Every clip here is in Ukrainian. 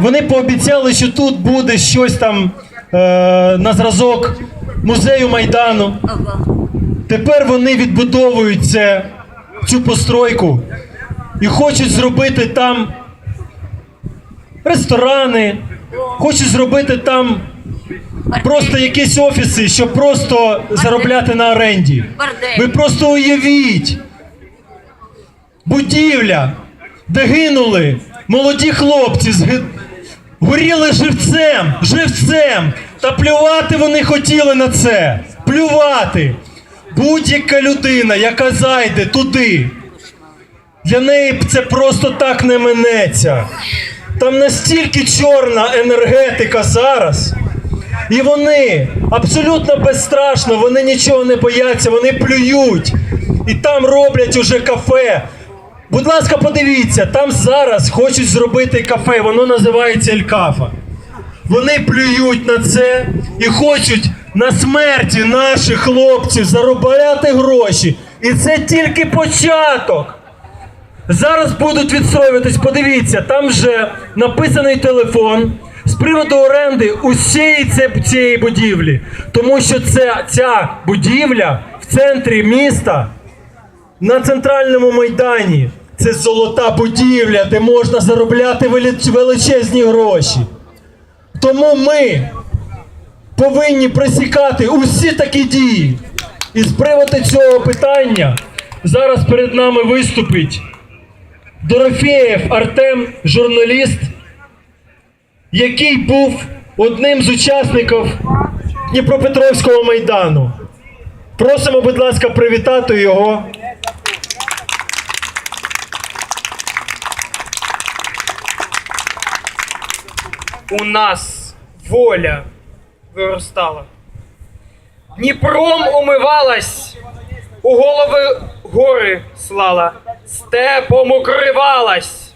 Вони пообіцяли, що тут буде щось там е, на зразок музею Майдану. Тепер вони відбудовують це, цю постройку і хочуть зробити там ресторани, хочуть зробити там просто якісь офіси, щоб просто заробляти на оренді. Ви просто уявіть. Будівля, де гинули молоді хлопці, зги- горіли живцем, живцем. Та плювати вони хотіли на це. Плювати. Будь-яка людина, яка зайде туди, для неї це просто так не минеться. Там настільки чорна енергетика зараз. І вони абсолютно безстрашно, вони нічого не бояться, вони плюють. І там роблять уже кафе. Будь ласка, подивіться, там зараз хочуть зробити кафе, воно називається Елькафа. Вони плюють на це і хочуть на смерті наших хлопців заробляти гроші. І це тільки початок. Зараз будуть відстроюватись, подивіться, там вже написаний телефон з приводу оренди усієї цієї будівлі. Тому що це, ця будівля в центрі міста на центральному майдані. Це золота будівля, де можна заробляти величезні гроші. Тому ми повинні пресікати усі такі дії. І з приводу цього питання зараз перед нами виступить Дорофєєв Артем, журналіст, який був одним з учасників Дніпропетровського майдану. Просимо, будь ласка, привітати його. У нас воля виростала. Дніпром умивалась, у голови гори слала, степом укривалась,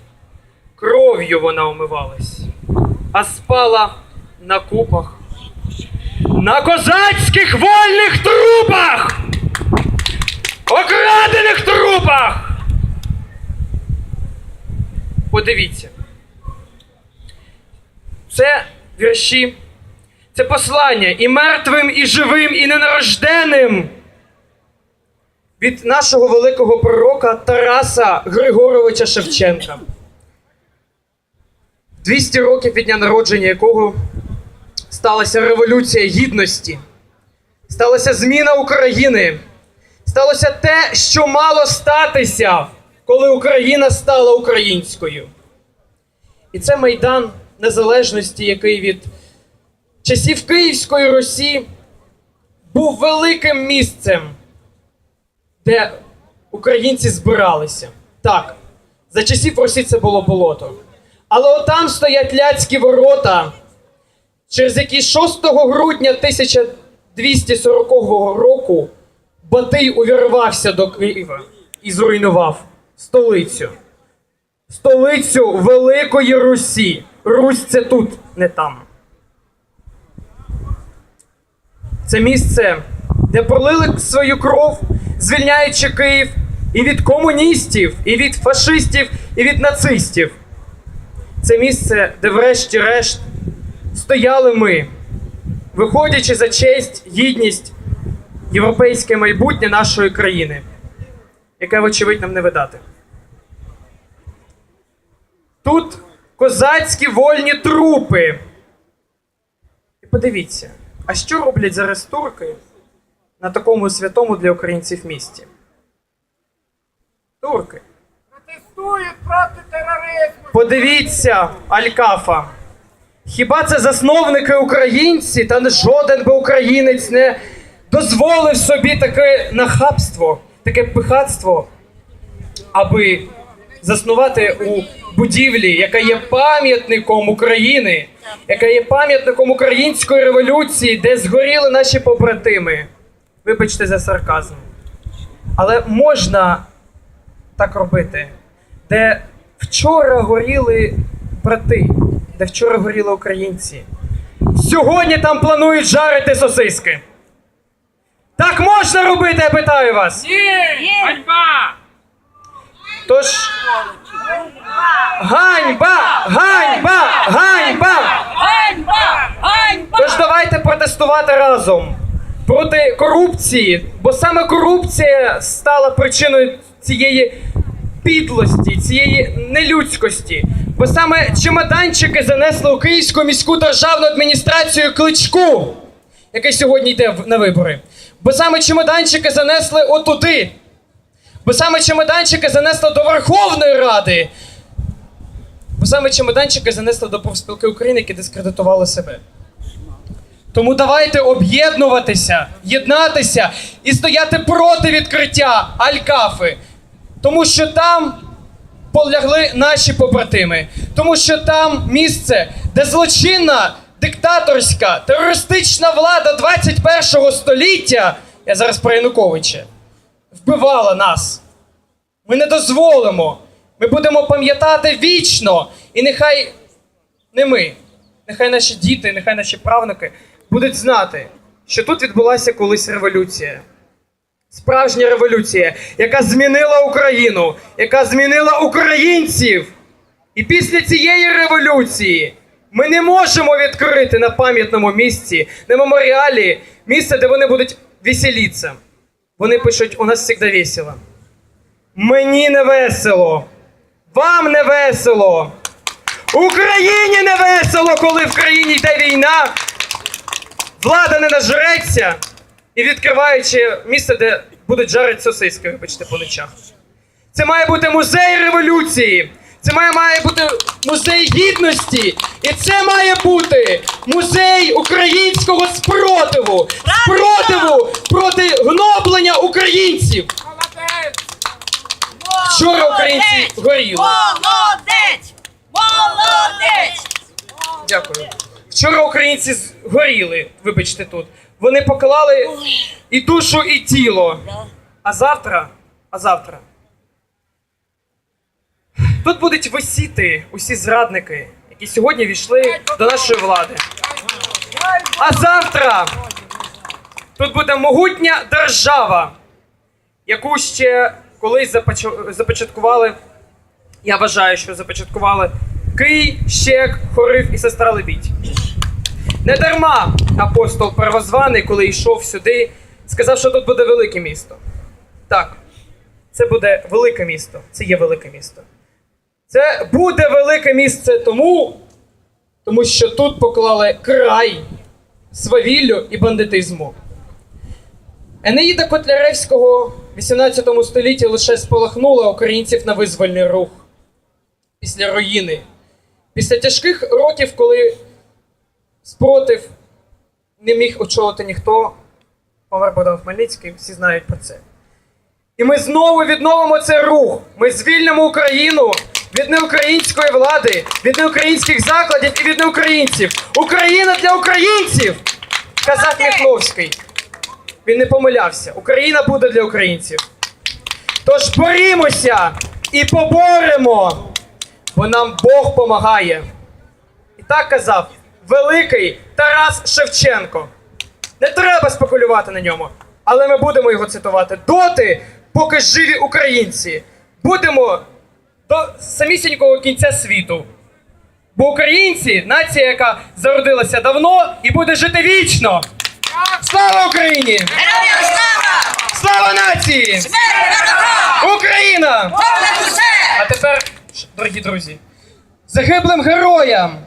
кров'ю вона умивалась, а спала на купах, на козацьких вольних трупах, окрадених трупах. Подивіться. Це вірші, це послання і мертвим, і живим, і ненарожденим від нашого великого пророка Тараса Григоровича Шевченка. 200 років від дня народження якого сталася Революція Гідності, сталася зміна України, сталося те, що мало статися, коли Україна стала українською. І це майдан незалежності, який від часів Київської Русі був великим місцем, де українці збиралися. Так, за часів Русі це було болото. Але отам стоять ляцькі ворота, через які 6 грудня 1240 року Батий увірвався до Києва і зруйнував столицю столицю Великої Русі. Русь це тут, не там. Це місце, де пролили свою кров, звільняючи Київ і від комуністів, і від фашистів, і від нацистів. Це місце, де, врешті-решт, стояли ми, виходячи за честь, гідність, європейське майбутнє нашої країни, яке, вочевидь, нам не видати. Тут козацькі вольні трупи. І подивіться, а що роблять зараз турки на такому святому для українців місті? Турки. Протестують проти тероризму. Подивіться, Алькафа. Хіба це засновники українці, та не жоден би українець не дозволив собі таке нахабство, таке пихатство, аби заснувати у будівлі, яка є пам'ятником України, яка є пам'ятником української революції, де згоріли наші побратими. Вибачте за сарказм. Але можна так робити, де вчора горіли брати, де вчора горіли українці. Сьогодні там планують жарити сосиски. Так можна робити, я питаю вас. Ні! Ганьба! Тож Ганьба! Ганьба! Ганьба! Ганьба! Ганьба! Тож давайте протестувати разом проти корупції, бо саме корупція стала причиною цієї підлості, цієї нелюдськості. Бо саме чемоданчики занесли у Київську міську державну адміністрацію кличку, який сьогодні йде на вибори. Бо саме чемоданчики занесли отуди. Бо саме чемоданчики занесли до Верховної Ради. Бо саме чемоданчики занесли до профспілки України, які дискредитували себе. Тому давайте об'єднуватися, єднатися і стояти проти відкриття Алькафи. Тому що там полягли наші побратими. Тому що там місце, де злочинна, диктаторська, терористична влада 21 століття, я зараз про Януковича, вбивала нас. Ми не дозволимо. Ми будемо пам'ятати вічно. І нехай не ми, нехай наші діти, нехай наші правнуки будуть знати, що тут відбулася колись революція. Справжня революція, яка змінила Україну, яка змінила українців. І після цієї революції ми не можемо відкрити на пам'ятному місці, на меморіалі, місце, де вони будуть веселитися. Вони пишуть: у нас завжди весело. Мені не весело. Вам не весело. Україні не весело, коли в країні йде війна. Влада не нажреться і відкриваючи місце, де будуть жарити сосиски, вибачте, по ночах. Це має бути музей революції. Це має, має бути музей гідності. І це має бути музей українського спротиву. Спротиву проти гноблення українців. Молодець! Вчора українці горіли. Молодець! Молодець! Дякую. Вчора українці згоріли, вибачте тут. Вони поклали і душу, і тіло. А завтра, а завтра. Тут будуть висіти усі зрадники, які сьогодні війшли до нашої влади. А завтра тут буде могутня держава, яку ще колись започа- започаткували я вважаю, що започаткували Кий, Щек, Хорив і сестра Лебідь. Не дарма апостол Первозваний, коли йшов сюди, сказав, що тут буде велике місто. Так, це буде велике місто. Це є велике місто. Це буде велике місце тому, тому що тут поклали край свавіллю і бандитизму. Енеїда Котляревського в 18 столітті лише спалахнула українців на визвольний рух після руїни. Після тяжких років, коли спротив не міг очолити ніхто, помер Богдан Хмельницький, всі знають про це. І ми знову відновимо цей рух. Ми звільнимо Україну від неукраїнської влади, від неукраїнських закладів і від неукраїнців. Україна для українців! Казав Міхновський. Він не помилявся. Україна буде для українців. Тож борімося і поборемо, бо нам Бог помагає. І так казав великий Тарас Шевченко. Не треба спекулювати на ньому, але ми будемо його цитувати доти, поки живі українці. Будемо до самісінького кінця світу. Бо українці нація, яка зародилася давно і буде жити вічно. Слава Україні! Героям слава! Слава нації! Україна! А тепер, дорогі друзі, загиблим героям,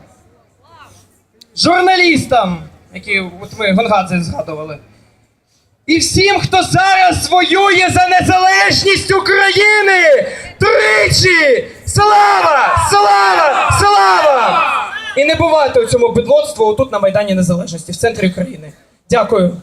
журналістам, які от ми Гонгадзе згадували, і всім, хто зараз воює за незалежність України! Тричі! Слава! Слава! Слава! І не бувати у цьому бедлоцтву тут на Майдані Незалежності, в центрі України. Дякую.